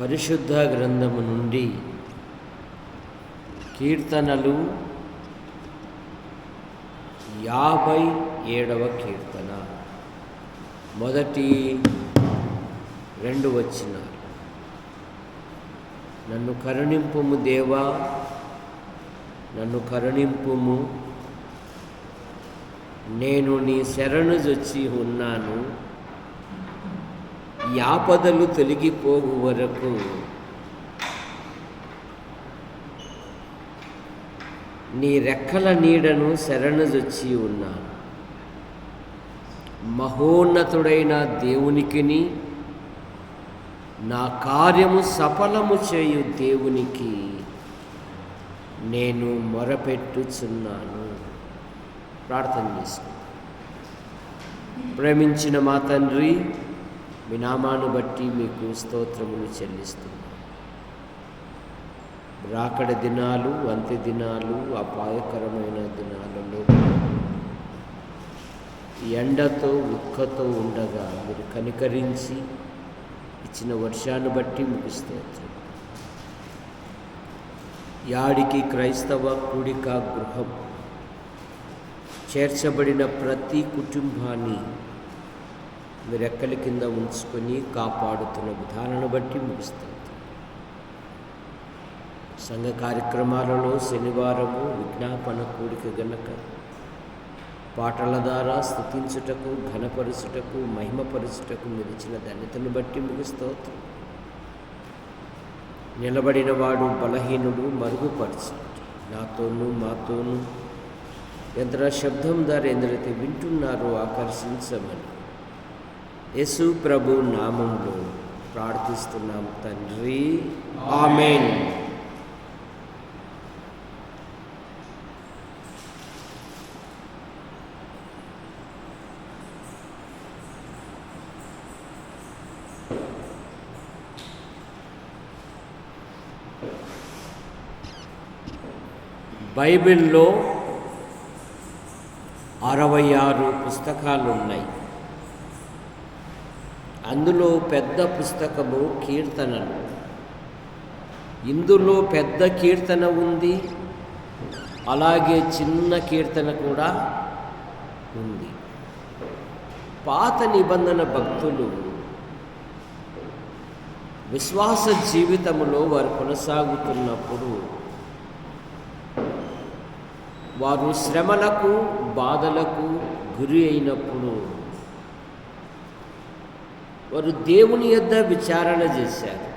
పరిశుద్ధ గ్రంథము నుండి కీర్తనలు యాభై ఏడవ కీర్తన. మొదటి రెండు వచ్చినారు నన్ను కరుణింపుము దేవా నన్ను కరుణింపుము. నేను నీ శరణు జొచ్చి ఉన్నాను. యాపదలు ఆపదలు తొలగిపోవు వరకు. నీ రెక్కల నీడను శరణుజొచ్చి ఉన్నాను. మహోన్నతుడైన దేవునికిని నా కార్యము సఫలము చేయు దేవునికి నేను మొరపెట్టుచున్నాను. ప్రార్థన చేసుకుంటాను ప్రేమించిన మా తండ్రి మీ నామాను బట్టి మీకు స్తోత్రములు చెల్లిస్తున్నాను రాకడ దినాలు అంత్య దినాలు అపాయకరమైన దినాలలో. ఎండతో ఉక్కతో ఉండగా మీరు కనికరించి ఇచ్చిన వర్షాన్ని బట్టి మీకు స్తోత్రం. యాడికి క్రైస్తవ కూడిక గృహం. చేర్చబడిన ప్రతి కుటుంబాన్ని రెక్కల కింద ఉంచుకొని కాపాడుతున్న విధానాన్ని బట్టి ముగిస్తుంది. సంఘ కార్యక్రమాలలో శనివారము విజ్ఞాపన కూడిక గనక పాటల ద్వారా స్థుతించుటకు ఘనపరుచుటకు మహిమపరుచుటకు మీరు ఇచ్చిన ధన్యతను బట్టి ముగిస్తోత్రం నిలబడిన వాడు బలహీనుడు మరుగుపరచు నాతోనూ మాతోనూ ఎంత శబ్దం ద్వారా ఎందరైతే వింటున్నారో ఆకర్షించమని. యేసు ప్రభు నామంలో ప్రార్థిస్తున్నాం తండ్రి. ఆమెన్. బైబిల్లో అరవై ఆరు పుస్తకాలు ఉన్నాయి అందులో పెద్ద పుస్తకము కీర్తనలు. ఇందులో పెద్ద కీర్తన ఉంది. అలాగే చిన్న కీర్తన కూడా ఉంది. పాత నిబంధన భక్తులు విశ్వాస జీవితంలో వారు కొనసాగుతున్నప్పుడు వారు శ్రమలకు బాధలకు గురి అయినప్పుడు వారు దేవుని యొద్ద విచారణ చేశారు.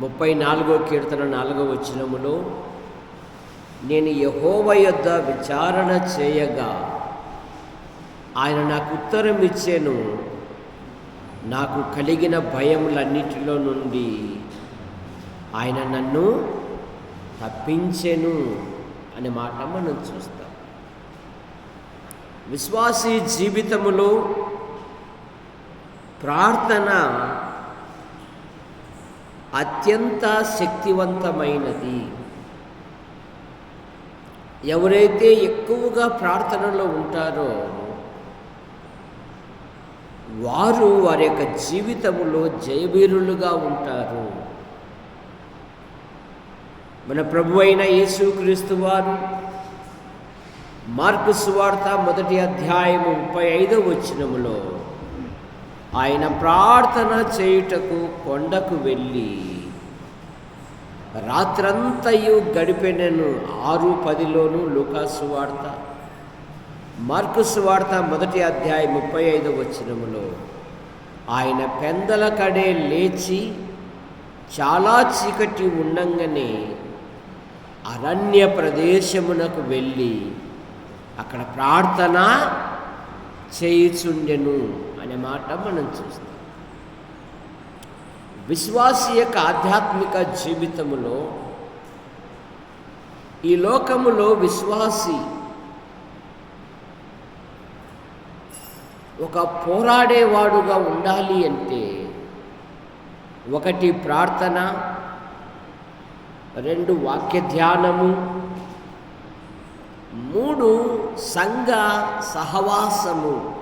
ముప్పై నాలుగో కీర్తన నాలుగో వచనములో నేను యహోవ యొద్ద విచారణ చేయగా ఆయన నాకు ఉత్తరం ఇచ్చాను. నాకు కలిగిన భయములన్నిటిలో నుండి ఆయన నన్ను తప్పించెను అనే మాట మనం చూస్తాం. విశ్వాసీ జీవితములో ప్రార్థన అత్యంత శక్తివంతమైనది. ఎవరైతే ఎక్కువగా ప్రార్థనలో ఉంటారో వారు వారి యొక్క జీవితంలో జయవీరులుగా ఉంటారు. మన ప్రభు అయిన యేసుక్రీస్తు వారు మార్కు సువార్త మొదటి అధ్యాయము ముప్పై ఐదో వచ్చినములో ఆయన ప్రార్థన చేయుటకు కొండకు వెళ్ళి రాత్రంతయు గడిపెనను ఆరు పదిలోను లూకాసు వార్త. మార్కుసు వార్త మొదటి అధ్యాయం ముప్పై ఐదు వచ్చినములో ఆయన పెందల కడే లేచి చాలా చీకటి ఉండంగానే అరణ్య ప్రదేశమునకు వెళ్ళి అక్కడ ప్రార్థన చేయుచుండెను. అనే మాట మనం చూస్తాం. విశ్వాసి యొక్క ఆధ్యాత్మిక జీవితములో ఈ లోకములో విశ్వాసి ఒక పోరాడేవాడుగా ఉండాలి అంటే ఒకటి ప్రార్థన రెండు వాక్య ధ్యానము మూడు సంఘ సహవాసము.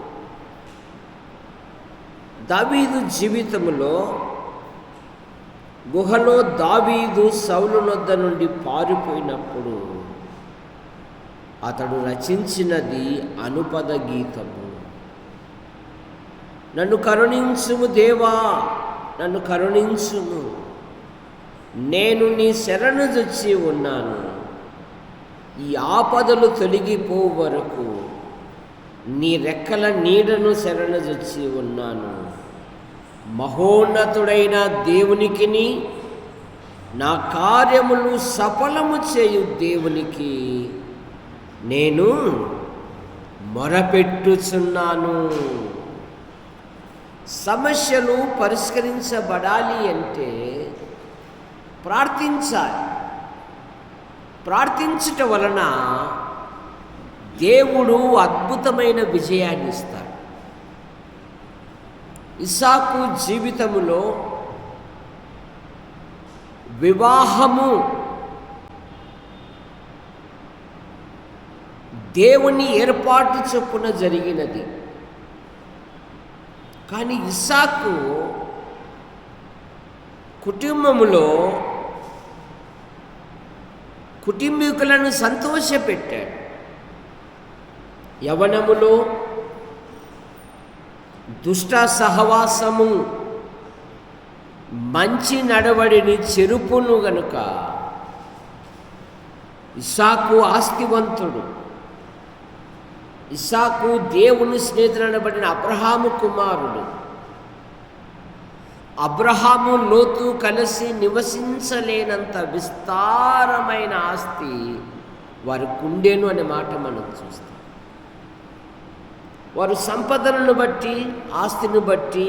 దావీదు జీవితంలో గుహలో దావీదు సౌలు నొద్ద నుండి పారిపోయినప్పుడు అతడు రచించినది అనుపద గీతము. నన్ను కరుణించుము దేవా నన్ను కరుణించుము. నేను నీ శరణు తెచ్చి ఉన్నాను. ఈ ఆపదలు తొలగిపో వరకు నీ రెక్కల నీడను శరణజొచ్చి ఉన్నాను. మహోన్నతుడైన దేవునికిని నా కార్యములు సఫలము చేయు దేవునికి నేను మొరపెట్టుచున్నాను. సమస్యలు పరిష్కరించబడాలి అంటే ప్రార్థించాలి. ప్రార్థించటం వలన దేవుడు అద్భుతమైన విజయాన్ని ఇస్తాడు. ఇసాకు జీవితములో వివాహము దేవుని ఏర్పాటు చొప్పున జరిగినది. కానీ ఇసాకు కుటుంబములో కుటుంబీకులను సంతోషపెట్టాడు. యవనములో దుష్ట సహవాసము మంచి నడవడిని చెరుపును గనుక ఇసాకు ఆస్తివంతుడు. ఇసాకు దేవుని స్నేహితుడనబడిన అబ్రహాము కుమారుడు. అబ్రహాము లోతు కలిసి నివసించలేనంత విస్తారమైన ఆస్తి వారి ఉండేను అనే మాట మనం చూస్తాం. వారు సంపదలను బట్టి ఆస్తిని బట్టి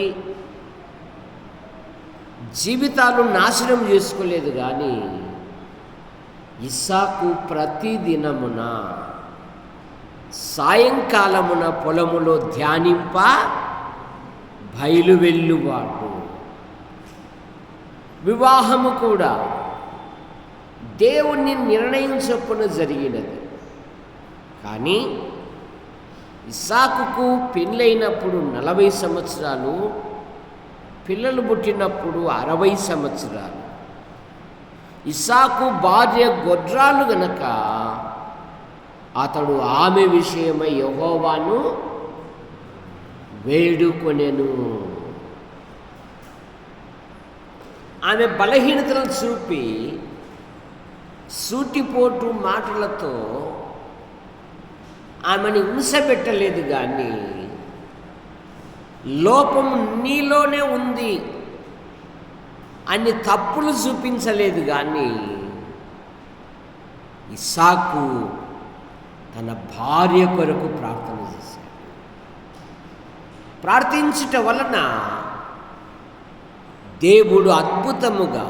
జీవితాలు నాశనం చేసుకోలేదు కానీ ఇస్సాకు ప్రతి దినమున సాయంకాలమున పొలములో ధ్యానింప బయలు వెళ్ళువాడు. వివాహము కూడా దేవుణ్ణి నిర్ణయం చొప్పున జరిగినది. కానీ ఇసాకుకు పెళ్ళైనప్పుడు నలభై సంవత్సరాలు పిల్లలు పుట్టినప్పుడు అరవై సంవత్సరాలు. ఇసాకు భార్య గొడ్రాలు గనక అతడు ఆమె విషయమై యహోవాను వేడుకొనెను. ఆమె బలహీనతలను చూపి సూటిపోటు మాటలతో ఆమెని హింసపెట్టలేదు కానీ లోపం నీలోనే ఉంది. అన్ని తప్పులు చూపించలేదు కానీ ఇసాకు తన భార్య కొరకు ప్రార్థన చేశాడు. ప్రార్థించట వలన దేవుడు అద్భుతముగా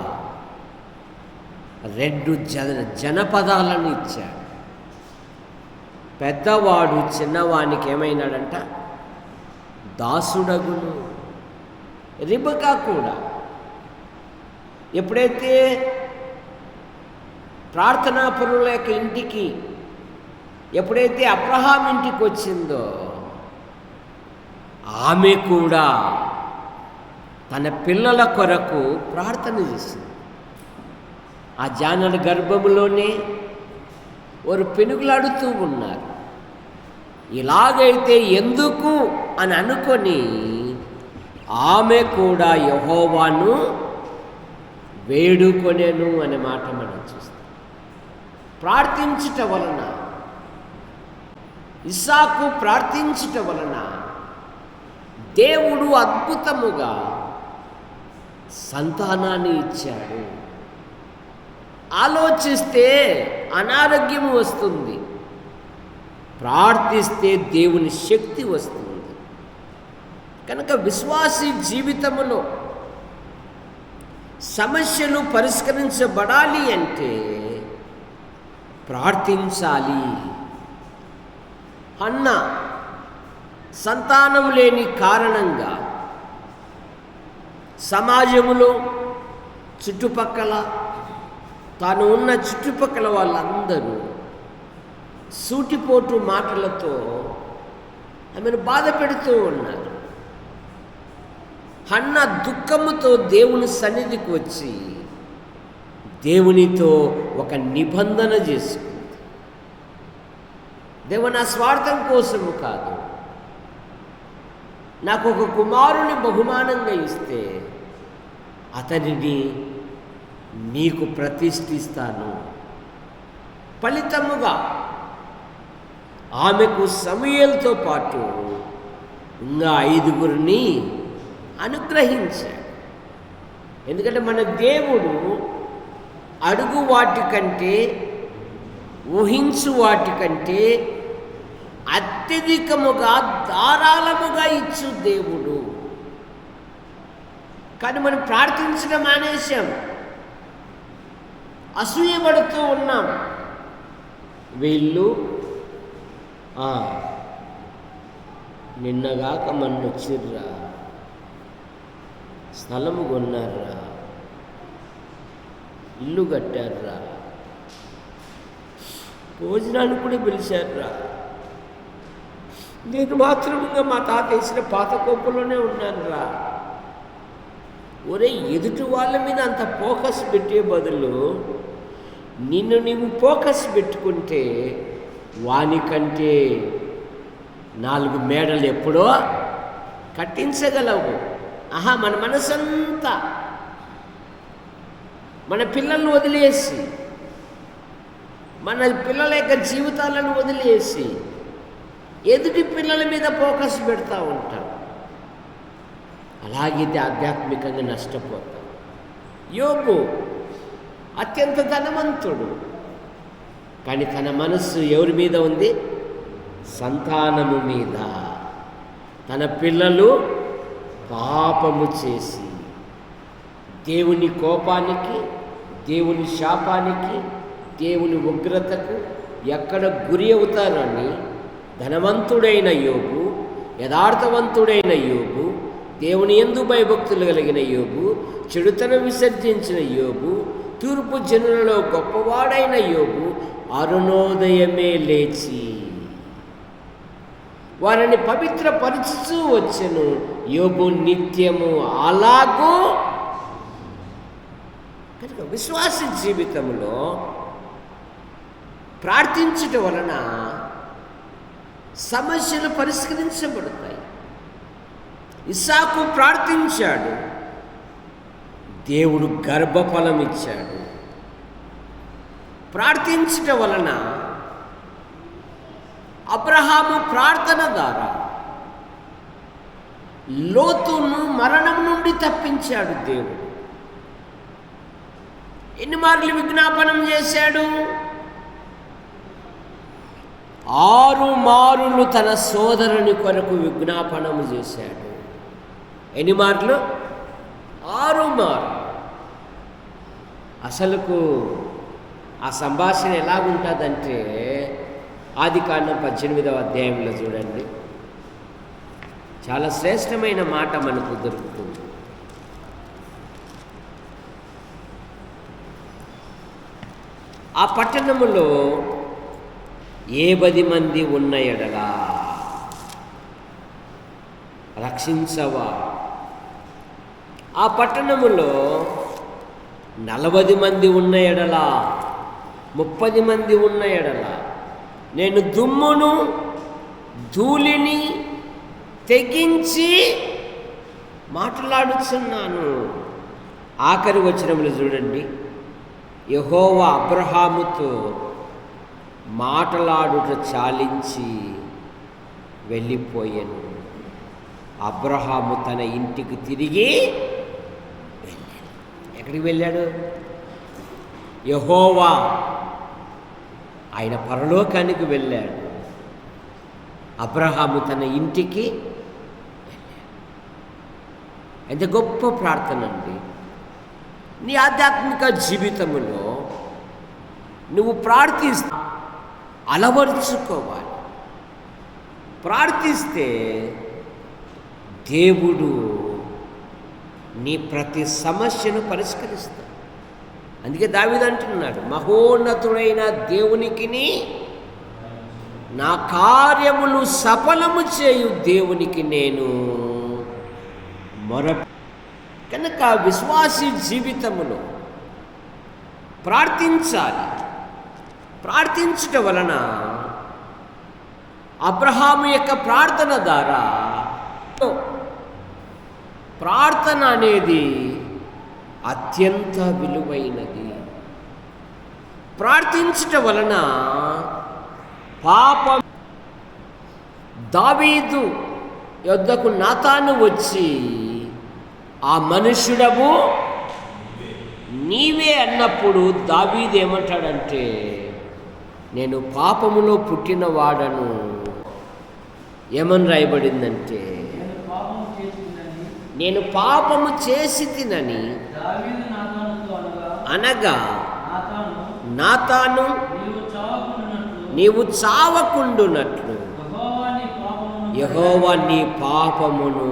రెండు జన జనపదాలను ఇచ్చాడు. పెద్దవాడు చిన్నవానికి ఏమైనాడంట దాసుడగును. రిబకా కూడా. ఎప్పుడైతే ప్రార్థనా పరుల యొక్క ఇంటికి ఎప్పుడైతే అబ్రహాం ఇంటికి వచ్చిందో ఆమె కూడా తన పిల్లల కొరకు ప్రార్థన చేసింది. ఆ జానల గర్భములోనే వారు పెనుగులాడుతూ ఉన్నారు. ఇలాగైతే ఎందుకు అని అనుకొని ఆమె కూడా యహోవాను వేడుకొనేను అనే మాట మనం చూస్తాం. ప్రార్థించుట వలన ఇసాకు ప్రార్థించుట వలన దేవుడు అద్భుతముగా సంతానాన్ని ఇచ్చాడు. ఆలోచిస్తే అనారోగ్యం వస్తుంది. ప్రార్థిస్తే దేవుని శక్తి వస్తుంది. కనుక విశ్వాసి జీవితములో సమస్యలు పరిష్కరించబడాలి అంటే ప్రార్థించాలి. అన్న సంతానం లేని కారణంగా సమాజములో చుట్టుపక్కల తాను ఉన్న చుట్టుపక్కల వాళ్ళందరూ సూటిపోటు మాటలతో ఆమెను బాధ పెడుతూ ఉన్నారు. హన్న దుఃఖముతో దేవుని సన్నిధికి వచ్చి దేవునితో ఒక నిబంధన చేసుకుంది. దేవు నా స్వార్థం కోసము కాదు. నాకు ఒక కుమారుని బహుమానంగా ఇస్తే అతనిని నీకు ప్రతిష్ఠిస్తాను. ఫలితముగా ఆమెకు సమయలతో పాటు ఇంకా ఐదుగురిని అనుగ్రహించాడు. ఎందుకంటే మన దేవుడు అడుగు వాటికంటే ఊహించు వాటికంటే అత్యధికముగా ధారాళముగా ఇచ్చు దేవుడు. కానీ మనం ప్రార్థించడం మానేశాం. అసూయపడుతూ ఉన్నాం. వీళ్ళు నిన్నగాక మొన్న వచ్చిర్రా స్థలము కొన్నారా ఇల్లు కట్టారా భోజనానికి కూడా పిలిచారా నేను మాత్రం ఇంకా మా తాత వేసిన పాత కోపంలోనే ఉన్నాను రా ఒరే ఎదుటి వాళ్ళ మీద అంత ఫోకస్ పెట్టే బదులు నిన్ను నీవు ఫోకస్ పెట్టుకుంటే వానికంటే నాలుగు మేడలు ఎప్పుడో కట్టించగలవు. ఆహా మన మనసంతా మన పిల్లల్ని వదిలేసి మన పిల్లల యొక్క జీవితాలను వదిలేసి ఎదుటి పిల్లల మీద ఫోకస్ పెడతా ఉంటాం అలాగైతే ఆధ్యాత్మికంగా నష్టపోతాం. యోగు అత్యంత ధనవంతుడు. కానీ తన మనస్సు ఎవరి మీద ఉంది? సంతానము మీద. తన పిల్లలు పాపము చేసి దేవుని కోపానికి దేవుని శాపానికి దేవుని ఉగ్రతకు ఎక్కడ గురి అవుతారని ధనవంతుడైన యోగు యథార్థవంతుడైన యోగు దేవుని ఎందు భయభక్తులు కలిగిన యోగు చెడుతనం విసర్జించిన యోగు తూర్పు జనులలో గొప్పవాడైన యోగు అరుణోదయమే లేచి. వారిని పవిత్రపరచుతూ వచ్చెను. యోగు నిత్యము అలాగూ కనుక విశ్వాస జీవితంలో ప్రార్థించటం వలన సమస్యలు పరిష్కరించబడతాయి. ఇసాకు ప్రార్థించాడు. దేవుడు గర్భఫలం ఇచ్చాడు. ప్రార్థించటం వలన అబ్రహాము ప్రార్థన ద్వారా లోతును మరణం నుండి తప్పించాడు దేవుడు. ఎన్ని మార్లు విజ్ఞాపనం చేశాడు? ఆరు మారులు తన సోదరుని కొరకు విజ్ఞాపనము చేశాడు. ఎన్ని మార్లు ఆరు మార్లు అసలుకు ఆ సంభాషణ ఎలాగుంటుందంటే ఆది కాండం పద్దెనిమిదవ అధ్యాయంలో చూడండి. చాలా శ్రేష్టమైన మాట మనకు దొరుకుతుంది. ఆ పట్టణములో ఏ పది మంది ఉన్న ఎడలా రక్షించవా ఆ పట్టణములో నలభై మంది ఉన్న ఎడలా ముప్పది మంది ఉన్న ఎడల నేను దుమ్మును ధూళిని తెగించి మాట్లాడుచున్నాను. ఆఖరి వచనములు చూడండి. యహోవ అబ్రహాముతో మాటలాడుట చాలించి వెళ్ళిపోయాను. అబ్రహాము తన ఇంటికి తిరిగి ఎక్కడికి వెళ్ళాడు? యహోవా ఆయన పరలోకానికి వెళ్ళాడు. అబ్రహాము తన ఇంటికి ఎంత గొప్ప ప్రార్థన అండి. నీ ఆధ్యాత్మిక జీవితంలో నువ్వు ప్రార్థిస్తా అలవర్చుకోవాలి. ప్రార్థిస్తే దేవుడు నీ ప్రతి సమస్యను పరిష్కరిస్తాడు అందుకే దావిది అంటున్నాడు మహోన్నతుడైన దేవునికిని నా కార్యములు సఫలము చేయు దేవునికి నేను మొర కనుక విశ్వాసి జీవితములో ప్రార్థించాలి. ప్రార్థించటం వలన అబ్రహాము యొక్క ప్రార్థన ద్వారా ప్రార్థన అనేది అత్యంత విలువైనది. ప్రార్థించటం వలన పాపం దావీదు యొద్దకు నాతాను వచ్చి ఆ మనుష్యుడము నీవే అన్నప్పుడు దావీదు ఏమంటాడంటే నేను పాపములో పుట్టినవాడను. ఏమని రాయబడిందంటే నేను పాపము చేసి తినని అనగా నాతాను నీవు చావకుండానట్లు. యెహోవా నీ పాపమును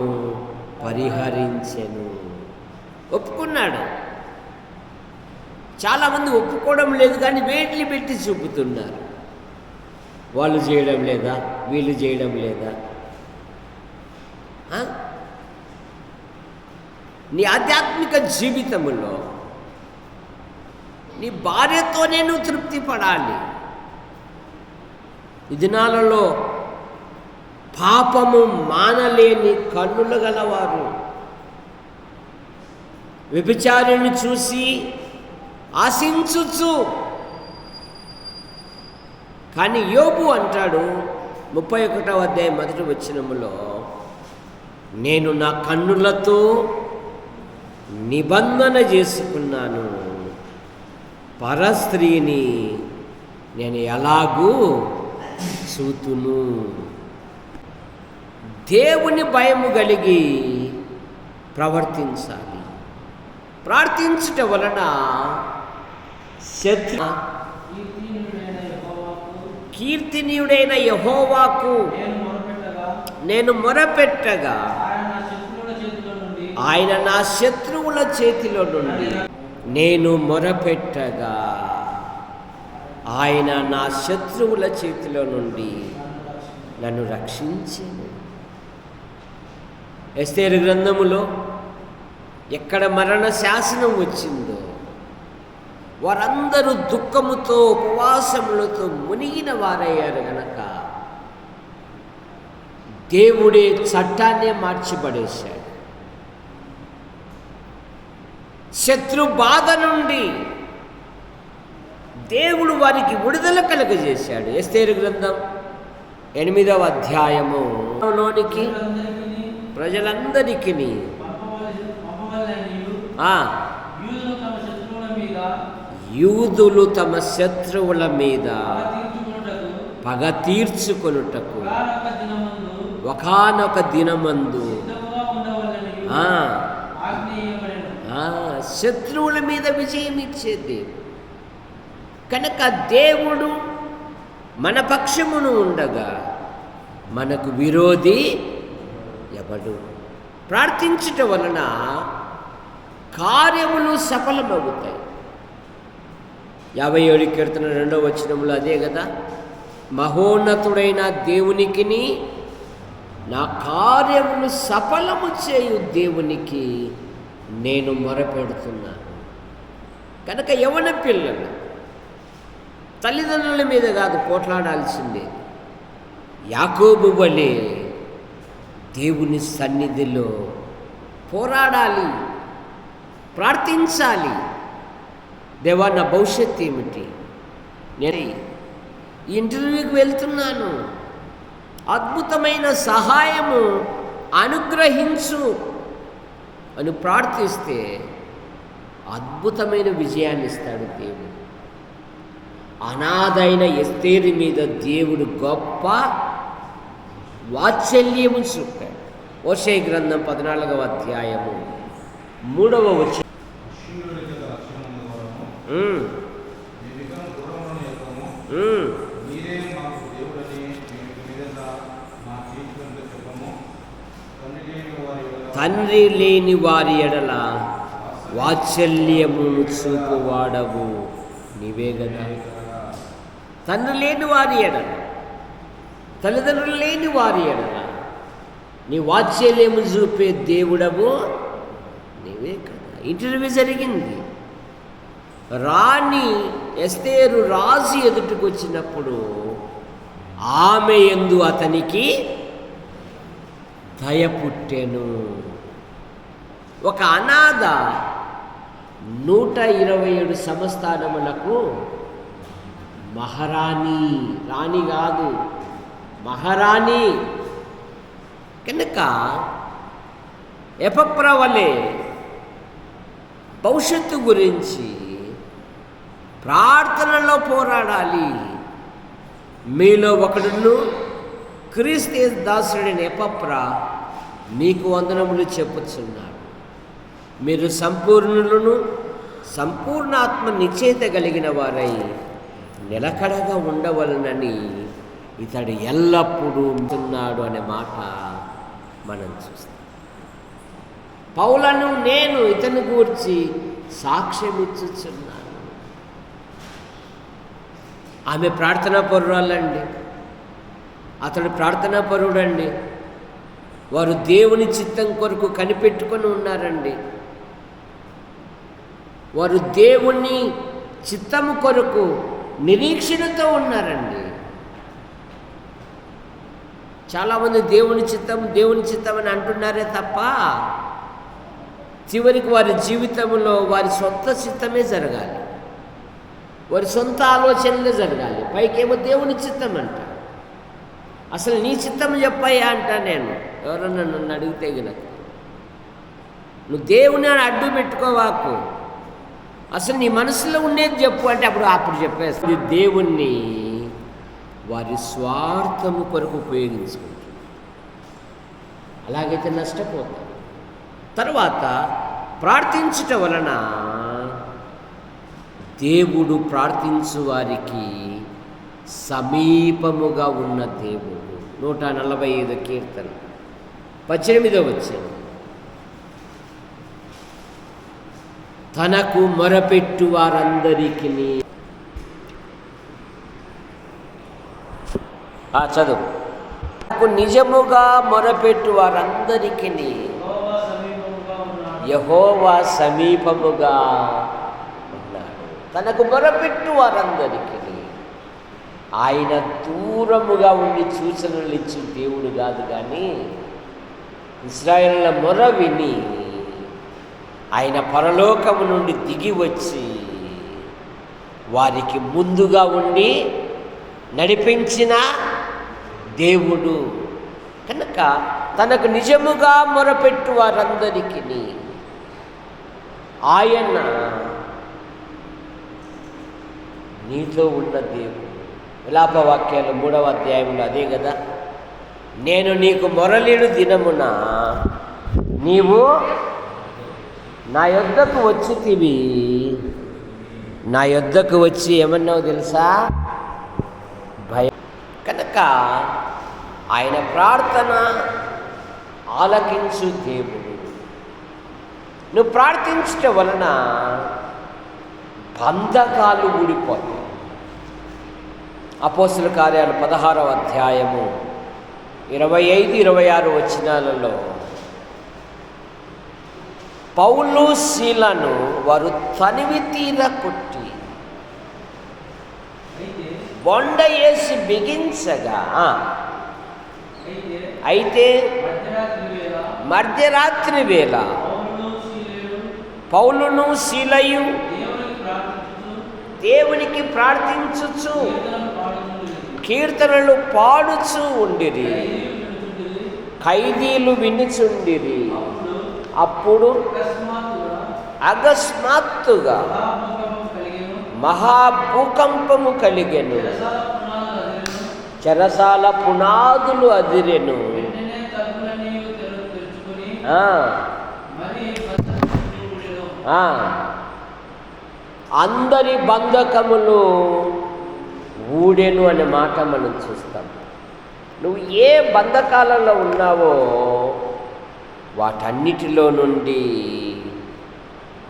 పరిహరించెను. ఒప్పుకున్నాడు. చాలామంది ఒప్పుకోవడం లేదు కానీ వేట్లు పెట్టి చూపుతున్నారు. వాళ్ళు చేయడం లేదా వీళ్ళు చేయడం లేదా? నీ ఆధ్యాత్మిక జీవితంలో నీ భార్యతోనే నువ్వు తృప్తి పడాలి. ఈ దినాలలో పాపము మానలేని కన్నులు గలవారు. వ్యభిచారిని చూసి ఆశించుచు. కానీ యోబు అంటాడు ముప్పై ఒకటవ అధ్యాయం మొదటి వచ్చినములో నేను నా కన్నులతో నిబంధన చేసుకున్నాను. పరస్త్రీని నేను ఎలాగూ చూతును. దేవుని భయము కలిగి ప్రవర్తించాలి. ప్రార్థించుట వలన శత్రు కీర్తినీయుడైన యహోవాకు నేను మొరపెట్టగా నేను మొరపెట్టగా ఆయన నా శత్రువుల చేతిలో నుండి నుండి నేను మొరపెట్టగా. ఆయన నా శత్రువుల చేతిలో నుండి నన్ను రక్షించింది ఎస్తేరు గ్రంథములో ఎక్కడ మరణ శాసనం వచ్చిందో వారందరూ దుఃఖముతో ఉపవాసములతో మునిగిన వారయ్యారు గనక. దేవుడే చట్టాన్నే మార్చిపడేశాడు. శత్రు బాధ నుండి దేవుడు వారికి విడుదల కలుగజేశాడు. ఎస్తేరు గ్రంథం ఎనిమిదవ అధ్యాయము. లోనికి ప్రజలందరికీ యూదులు తమ శత్రువుల మీద పగ తీర్చుకొనుటకు ఒకానొక దినమందు ఒకానొక దినమందు సిద్ధముగా ఉండవలననియు ఆ, ఆజ్ఞేయబడెను ఆ, శత్రువుల మీద విజయం ఇచ్చేది. కనుక దేవుడు మన పక్షమును ఉండగా మనకు విరోధి ఎవడు? ప్రార్థించుట వలన కార్యములు సఫలమవుతాయి. యాభై ఏడు కీర్తన రెండవ వచనంలో అదే కదా? మహోన్నతుడైన దేవునికిని నా కార్యములు సఫలము చేయు దేవునికి నేను మొరపెడుతున్నాను కనుక యవన పిల్లలు తల్లిదండ్రుల మీద కాదు పోట్లాడాల్సిందే. యాకోబు వలె దేవుని సన్నిధిలో పోరాడాలి ప్రార్థించాలి. దేవా నా భవిష్యత్తు ఏమిటి? నేను ఇంటర్వ్యూకి వెళ్తున్నాను. అద్భుతమైన సహాయము అనుగ్రహించు. అని ప్రార్థిస్తే అద్భుతమైన విజయాన్ని ఇస్తాడు దేవుడు. అనాథైన ఎస్తేరి మీద దేవుడు గొప్ప వాత్సల్యము చూపాడు ఓషే గ్రంథం పద్నాలుగవ అధ్యాయము మూడవ వచ్చి శివుడికి రక్షణము వరము, ఉమ్, మీ విగ్రహం దూరమున యొక్కము, ఉమ్. మీరే మాకు దేవుడని మీకు మీదట నా కీర్తనలు చెప్పము తండ్రి లేని వారి ఎడల తండ్రి లేని వారి ఎడల వాత్సల్యమును చూపువాడవు. నీవే కదా తండ్రి లేని వారి ఎడల. తల్లిదండ్రులు లేని వారి ఎడల. నీ వాత్సల్యము చూపే దేవుడవు నీవే కదా. ఇంటర్వ్యూ జరిగింది. రాణి ఎస్తేరు రాజు ఎదుటికి వచ్చినప్పుడు ఆమె ఎందు అతనికి దయ పుట్టెను ఒక అనాథ నూట ఇరవై ఏడు సంస్థానములకు మహారాణి రాణి కాదు మహారాణి. కనుక ఎపప్రవలే భవిష్యత్తు గురించి ప్రార్థనలో పోరాడాలి. మీలో ఒకడును క్రీస్తు దాసుడైన ఎపప్ర మీకు వందనములు చెప్పుచున్నాడు. మీరు సంపూర్ణులను సంపూర్ణాత్మ నిశ్చేత కలిగిన వారై నిలకడగా ఉండవలనని ఇతడు ఎల్లప్పుడూ ఉంటున్నాడు అనే మాట మనం చూస్తాం. పౌలను నేను ఇతను గూర్చి సాక్ష్యం ఇచ్చుచున్నాను ఆమె ప్రార్థనా పొర్రాలండి. అతడు ప్రార్థనా పరుడండి. వారు దేవుని చిత్తం కొరకు కనిపెట్టుకొని ఉన్నారండి. వారు దేవుని చిత్తము కొరకు నిరీక్షణతో ఉన్నారండి. చాలామంది దేవుని చిత్తం దేవుని చిత్తం అని అంటున్నారే తప్ప చివరికి వారి జీవితంలో వారి సొంత చిత్తమే జరగాలి. వారి సొంత ఆలోచనలే జరగాలి. పైకేమో దేవుని చిత్తం అంటారు అసలు నీ చిత్తం చెప్పయ్యా అంట నేను. ఎవరన్నా నన్ను అడిగితే గనక. నువ్వు దేవుని అని అడ్డు పెట్టుకోవాకు. అసలు నీ మనసులో ఉండేది చెప్పు అంటే అప్పుడు అప్పుడు చెప్పేస్తుంది దేవుణ్ణి వారి స్వార్థము కొరకు ఉపయోగించుకుంటారు అలాగైతే నష్టపోతాం. తర్వాత ప్రార్థించటం వలన దేవుడు ప్రార్థించు వారికి సమీపముగా ఉన్న దేవుడు. నూట నలభై ఐదు కీర్తన. పద్దెనిమిదో వచ్చాను తనకు మొరపెట్టు వారందరికీ ఆ చదువు. తనకు నిజముగా మొరపెట్టు వారందరికీ యహోవా సమీపముగా ఉన్నాడు. తనకు మొరపెట్టు వారందరికీ ఆయన దూరముగా ఉండి సూచనలు ఇచ్చి దేవుడు కాదు కానీ ఇస్రాయల్ల మొర విని ఆయన పరలోకము నుండి దిగి వచ్చి వారికి ముందుగా ఉండి నడిపించిన దేవుడు. కనుక తనకు నిజముగా మొరపెట్టు వారందరికీ ఆయన నీతో ఉన్న దేవుడు. విలాప వాక్యాలు మూడవ అధ్యాయంలో అదే కదా. నేను నీకు మొరలేడు దినమున నీవు నా యొద్దకు వచ్చితివి. నా యొద్దకు వచ్చి ఏమన్నావు తెలుసా? భయం. కనుక ఆయన ప్రార్థన ఆలకించు దేవుడు. నువ్వు ప్రార్థించటం వలన బంధకాలు ఊడిపోతాయి. అపోసుల కార్యాలు పదహారవ అధ్యాయము. ఇరవై ఐదు ఇరవై ఆరు వచనాలలో పౌలు శీలను వారు తనివి తీర కొట్టి బొండ వేసి బిగించగా అయితే మధ్యరాత్రి వేళ పౌలును శీలయు దేవునికి ప్రార్థించచ్చు దేవునికి ప్రార్థించుచు కీర్తనలు పాడుచు ఉండిరి. ఖైదీలు వినిచుండిరి. అప్పుడు అకస్మాత్తుగా మహాభూకంపము కలిగెను. చెరసాల పునాదులు అదిరెను. అందరి బంధకములు ఊడెను అనే మాట మనం చూస్తాం. నువ్వు ఏ బంధకాలలో ఉన్నావో వాటన్నిటిలో నుండి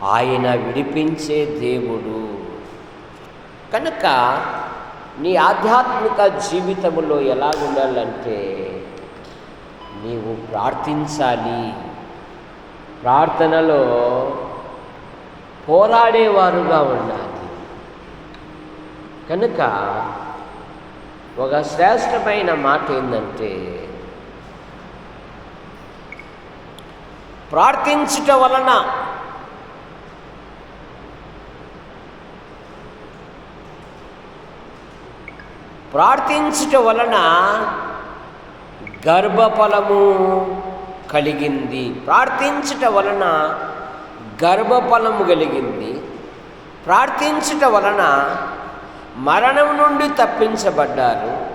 ఆయన విడిపించే దేవుడు. కనుక నీ ఆధ్యాత్మిక జీవితంలో ఎలా ఉండాలంటే నీవు ప్రార్థించాలి. ప్రార్థనలో పోరాడేవారుగా ఉండాలి. కనుక ఒక శ్రేష్టమైన మాట ఏంటంటే ప్రార్థించుట వలన ప్రార్థించుట వలన గర్భఫలము కలిగింది. ప్రార్థించుట వలన గర్భఫలము కలిగింది. ప్రార్థించుట వలన మరణం నుండి తప్పించబడ్డారు.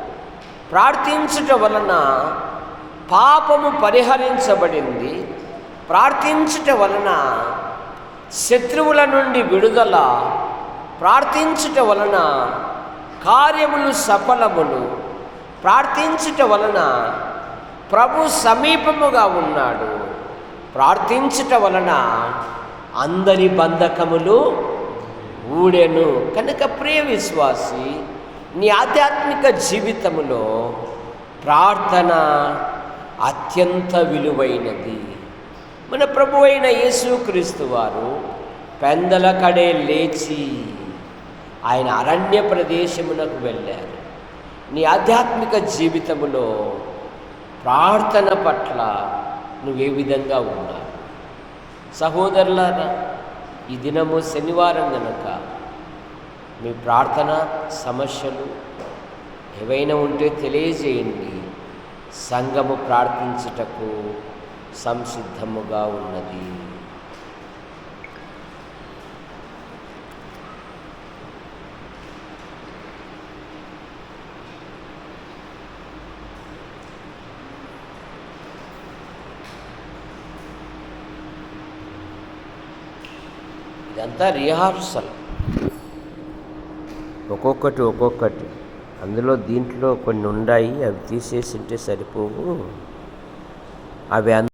ప్రార్థించుట వలన పాపము పరిహరించబడింది. ప్రార్థించుట వలన శత్రువుల నుండి విడుదల. ప్రార్థించుట వలన కార్యములు సఫలములు. ప్రార్థించుట వలన ప్రభు సమీపముగా ఉన్నాడు. ప్రార్థించుట వలన అందరి బంధకములు ఊడెను. కనుక ప్రియ విశ్వాసి నీ ఆధ్యాత్మిక జీవితములో ప్రార్థన అత్యంత విలువైనది. మన ప్రభు అయిన యేసుక్రీస్తు వారు పెందల కడే లేచి ఆయన అరణ్య ప్రదేశమునకు వెళ్ళారు. నీ ఆధ్యాత్మిక జీవితములో ప్రార్థన పట్ల నువ్వే విధంగా ఉన్నావు? సహోదరులారా ఈ దినము శనివారం గనక మీ ప్రార్థన సమస్యలు ఏవైనా ఉంటే తెలియజేయండి. సంఘము ప్రార్థించుటకు సంసిద్ధముగా ఉన్నది. ఇదంతా రిహార్సల్. ఒక్కొక్కటి ఒక్కొక్కటి. అందులో దీంట్లో కొన్ని ఉన్నాయి అవి తీసేసి ఉంటే సరిపోవు. అవి